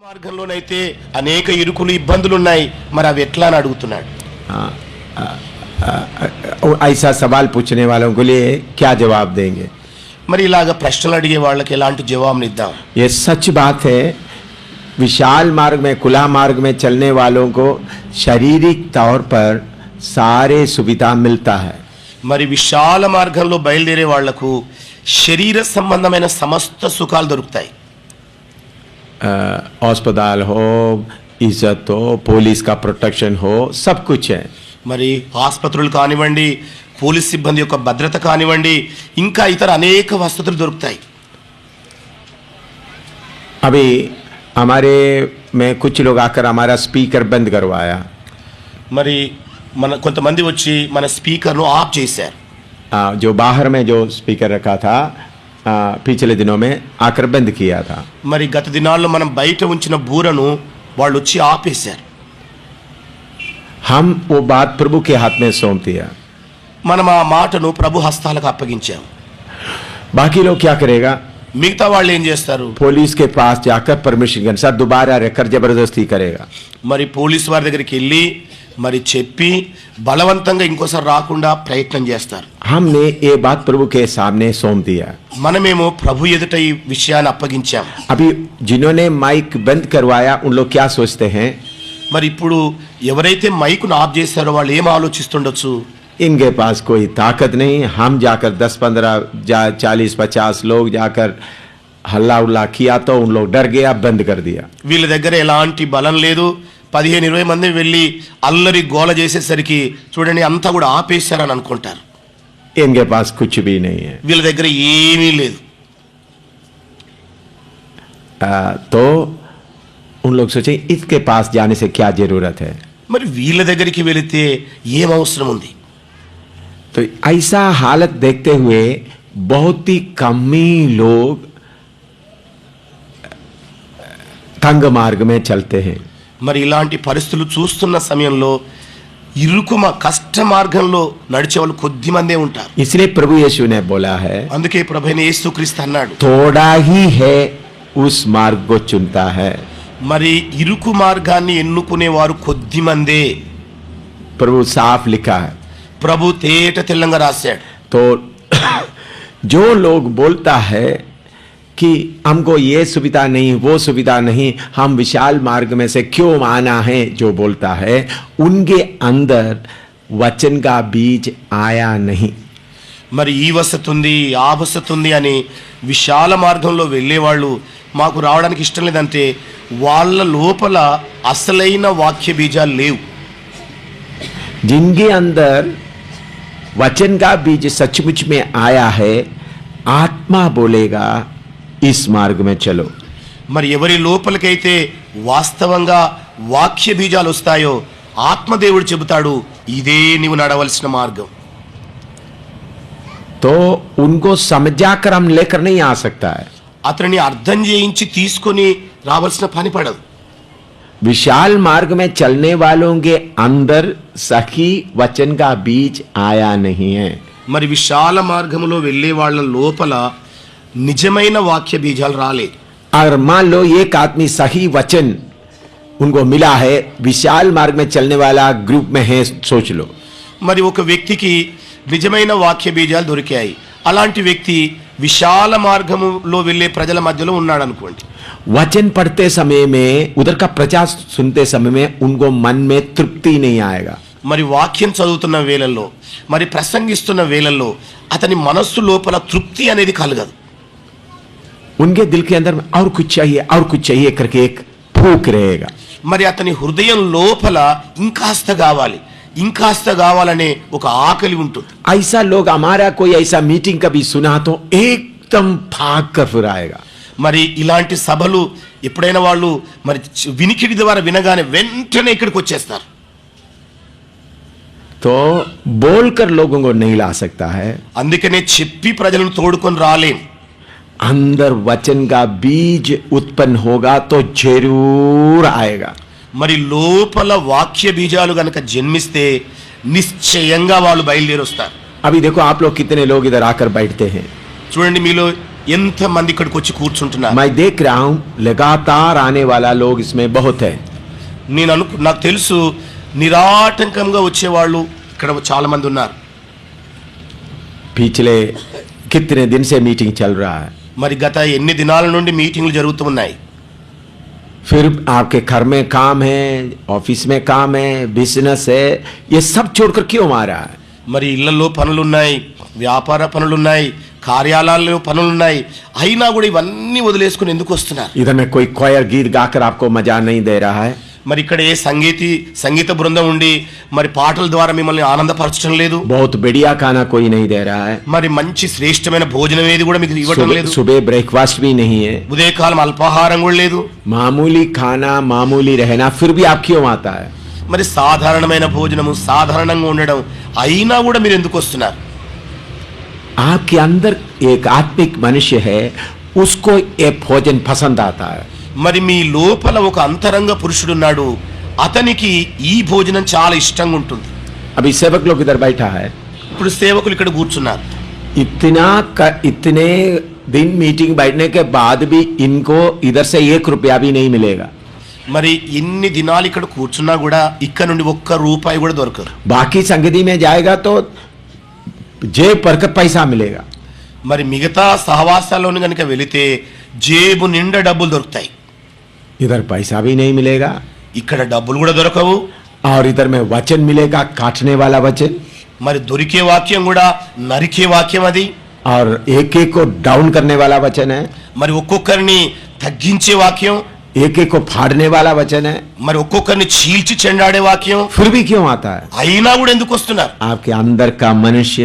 మార్గంలోనైతే అనేక ఇరుకులు ఇబ్బందులు ఉన్నాయి మరి అవి ఎట్లా అని అడుగుతున్నాడు हाँ, आ, आ, आ, ऐसा सवाल पूछने वालों के लिए क्या जवाब देंगे మరి ఇలాగ ప్రశ్నలు అడిగే వాళ్ళకి ఎలాంటి జవాబునిద్దాం ये सच बात है विशाल मार्ग में खुला मार्ग में चलने वालों को शारीरिक तौर पर सारे सुविधा मिलता है మరి విశాల మార్గంలో బయలుదేరే వాళ్లకు శరీర సంబంధమైన సమస్త సుఖాలు దొరుకుతాయి अ, अस्पताल हो इज्जत हो पुलिस का प्रोटेक्शन हो सब कुछ है మరి ఆసుపత్రులు కానివ్వండి పోలీస్ సిబ్బంది యొక్క భద్రత కానివ్వండి ఇంకా ఇతర అనేక వసతులు దొరుకుతాయి अभी हमारे में कुछ लोग आकर हमारा स्पीकर बंद करवाया మరి మన కొంతమంది వచ్చి మన స్పీకర్ను ఆఫ్ చేశారు आ, जो बाहर में जो स्पीकर रखा था పీచల దినోమే ఆఖరి బంద్ మరి గత దినాల్లో మనం బయట ఉంచిన బూరను వాళ్ళు వచ్చి ఆపేశారు. హమ్ ఓ బాత్ ప్రభు కే హాత్మే సోంతియా. మనం ఆ మాటను ప్రభు హస్తాలకు అప్పగించాము బాకీలో క్యా కరేగా? మిగతా వాళ్ళు ఏం చేస్తారు? పోలీస్ కే పాస్ జాకర్ పర్మిషన్ సార్ దుబారా రెక్కర్ జబర్దస్తి కరేగా. మరి పోలీస్ వారి దగ్గరికి వెళ్ళి మరి చెప్పి బలవంతంగా ఇంకోసారి రాకుండా ప్రయత్నం చేస్తారు हमने ये बात प्रभु के सामने सौंप दिया మనమేమో ప్రభు ఎదుట ఈ విషయాన్ని అప్పగించాం अभी जिन्होंने माइक बंद करवाया उन लोग क्या सोचते हैं మరి ఇప్పుడు ఎవరైతే మైకును ఆఫ్ చేశారో వాళ్ళు ఏం ఆలోచిస్తుండొచ్చు इनके पास कोई ताकत नहीं हम जाकर दस पंद्रह जा चालीस पचास लोग जाकर हल्ला उल्ला किया तो उन लोग डर गया बंद कर दिया వీళ్ళ దగ్గర ఎలాంటి బలం లేదు పదిహేను ఇరవై మంది వెళ్ళి అల్లరి గోల చేసేసరికి చూడండి అంతా కూడా ఆపేశారని అనుకుంటారు इनके पास कुछ भी नहीं है వీళ్ళ దగ్గర ఏమీ లేదు आ, तो उन लोग सोचे इसके पास जाने से क्या जरूरत है మరి వీళ్ళ దగ్గరికి వెళితే ఏం అవసరం ఉంది तो ऐसा हालत देखते हुए बहुत ही कम ही लोग तंग मार्ग में चलते हैं మరి ఇలాంటి పరిస్థితులు చూస్తున్న సమయంలో ఇరుకు మా కష్ట మార్గంలో నడిచే వాళ్ళు కొద్ది మందే ఉంటారు. ఇసే ప్రభు యేసునే బోలా హే అందుకే ప్రభు యేసు క్రీస్తు అన్నాడు. తోడా హీ హే ఉస్ మార్గో చుంతా హే. మరి ఇరుకు మార్గాన్ని ఎన్నుకునేవారు కొద్ది మందే. ప్రభు సాఫ్ లిఖా ప్రభు తేట తెల్లంగా రాశాడు. తో జో లోగ్ బోల్తా హై कि हमको ये सुविधा नहीं वो सुविधा नहीं हम विशाल मार्ग में से क्यों आना है जो बोलता है उनके अंदर वचन का बीज आया नहीं మరి ఈ వసతి ఉంది ఆ వసతి ఉంది అని విశాల మార్గంలో వెళ్ళేవాళ్ళు మాకు రావడానికి ఇష్టం లేదంటే వాళ్ళ లోపల అసలైన వాక్య బీజాలు లేవు जिनके अंदर वचन का बीज सचमुच में आया है आत्मा बोलेगा इस मार्ग में चलो మరి ఎవరి లోపలికైతే వాస్తవంగా వాక్య బీజాలు వస్తాయో ఆత్మదేవుడు చెబుతాడు ఇదే నీవు నడవలసిన మార్గం तो उनको समझाकर हम लेकर नहीं आ सकता है అతనిని అర్థం చేయించి తీసుకొని రావాల్సిన పని పడదు विशाल मार्ग में चलने वालों के अंदर सही वचन का बीज आया नहीं है మరి విశాల మార్గములో వెళ్ళే వాళ్ళ లోపల నిజమైన వాక్య బీజాలు రాలేదు अगर मान लो एक आदमी सही वचन उनको मिला है विशाल मार्ग में चलने वाला ग्रुप में है सोच लो మరి ఒక వ్యక్తికి నిజమైన వాక్య బీజాలు దొరికాయి అలాంటి వ్యక్తి విశాల మార్గములో వెళ్ళే ప్రజల మధ్యలో ఉన్నాడు అనుకోండి वचन पढ़ते समय में उधर का प्रचार सुनते समय में उनको मन में तृप्ति नहीं आएगा మరి వాక్యం చదువుతున్న వేళల్లో మరి ప్రసంగిస్తున్న వేళల్లో అతని మనస్సు లోపల తృప్తి అనేది కలగదు उनके दिल के अंदर में और कुछ चाहिए और कुछ चाहिए करके एक फूक रहेगा మరి అతని హృదయం లోపల ఇంకాస్త కావాలి ఇంకాస్త కావాలనే ఒక ఆకలి ఉంటుంది ऐसा लोग हमारा कोई ऐसा मीटिंग कभी सुना तो एकदम भाग कर फिर आएगा మరి ఇలాంటి సభలు ఎప్పుడైనా వాళ్ళు మరి చ- వినికిడి ద్వారా వినగానే వెంటనే ఇక్కడికి వచ్చేస్తారు तो बोलकर लोगों को नहीं ला सकता है అందుకనే చెప్పి ప్రజలను తోడుకొని రాలేం अंदर वचन का बीज उत्पन्न होगा तो जरूर आएगा మరి లోపల వాక్య బీజాలు గనక జన్మిస్తే నిశ్చయంగా వాళ్ళు బయలుదేరి వస్తారు अभी देखो आप लोग कितने लोग इधर आकर बैठते हैं చూడండి మీలో ఎంత మంది ఇక్కడికి వచ్చి కూర్చుంటున్నారు मैं देख रहा हूं लगातार आने वाला लोग इसमें बहुत है నేను అను నాకు తెలుసు నిరాటంకంగా వచ్చేవాళ్ళు ఇక్కడ చాలా మంది ఉన్నారు पिछले कितने दिन से मीटिंग चल रहा है మరి గత ఎన్ని దినాల నుండి మీటింగ్లు జరుగుతూ ఉన్నాయి फिर आपके घर में काम है ऑफिस में काम है बिजनेस है ये सब छोड़कर क्यों आ रहा है మరి ఇళ్లలో పనులున్నాయి వ్యాపార పనులున్నాయి కార్యాలయాల్లో పనులున్నాయి అయినా కూడా ఇవన్నీ వదిలేసుకుని ఎందుకు వస్తున్నారు इधर में कोई क्वायर गीत गाकर आपको मजा नहीं दे रहा है మరి ఇక్కడ ఏ సంగీతి సంగీత బృందం ఉండి మరి పాటల ద్వారా మిమ్మల్ని ఆనందపరచడం లేదు बहुत बढ़िया खाना कोई नहीं दे रहा है మరి మంచి శ్రేష్టమైన భోజనం ఏది కూడా మీకు ఇవ్వడం सुबह లేదు सुबह ब्रेकफास्ट भी नहीं है ఉదయకాలం అల్పాహారం కూడా లేదు मामूली खाना मामूली रहना फिर भी आप क्यों आता है మరి సాధారణమైన భోజనము సాధారణంగా ఉండడం అయినా కూడా మీరు ఎందుకు వస్తున్నారు आपके अंदर एक आत्मिक मनुष्य है उसको ये भोजन पसंद आता है మరి మీ లోపల ఒక అంతరంగ పురుషుడున్నాడు అతనికి ఈ భోజనం చాలా ఇష్టంగా ఉంటుంది अभी सेवक लोग इधर बैठा है ఇప్పుడు సేవకులు ఇక్కడ కూర్చున్నారు इतना क, इतने दिन मीटिंग बैठने के बाद भी इनको इधर से एक रुपया भी नहीं मिलेगा మరి ఎన్ని దినాలు ఇక్కడ కూర్చున్నా కూడా ఇక్కడ నుండి ఒక్క రూపాయి కూడా దొరకదు बाकी संगति में जाएगा तो जेब पर का पैसा मिलेगा మరి మిగతా సహవాసాల్లోని కనుక వెళితే జేబు నిండా డబ్బులు దొరుకుతాయి इधर पैसा भी नहीं मिलेगा ఇక్కడ డబ్బులు కూడా దొరకవు और इधर में वचन मिलेगा काटने वाला वचन మరి దొరికే వాక్యం కూడా నరికే వాక్యం అది और एक एक को डाउन करने वाला वचन है మరి ఒక్కొక్కరిని తగ్గించే వాక్యం एक एक को फाड़ने वाला वचन है మరి ఒక్కొక్కరిని చీల్చి చెండాడే వాక్యం फिर भी क्यों आता है అయినా కూడా ఎందుకు వస్తున్నారు आपके अंदर का मनुष्य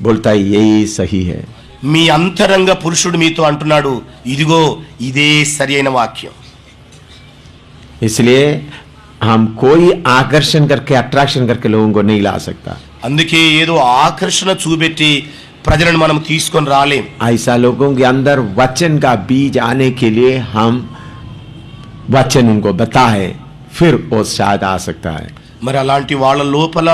बोलता है यही सही है మీ అంతరంగ పురుషుడు మీతో అంటున్నాడు ఇదిగో ఇదే సరి అయిన వాక్యం इसलिए हम कोई आकर्षण करके अट्रैक्शन करके लोगों को नहीं ला सकता అందుకే ఏదో ఆకర్షణ చూపెట్టి ప్రజలను మనం తీసుకొని రాలేం ऐसा लोगों के अंदर वचन का बीज आने के लिए हम वचन उनको बताए फिर वो शायद आ सकता है మరి అలాంటి వాళ్ళ లోపల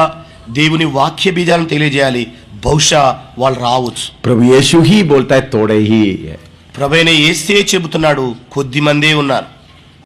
దేవుని వాక్య బీజాలను తెలియజేయాలి బహుశా వాళ్ళు రావచ్చు प्रभु यीशु ही बोलता है तोड़े ही है ప్రభైన ఏసే చెబుతున్నాడు కొద్ది మందే ఉన్నారు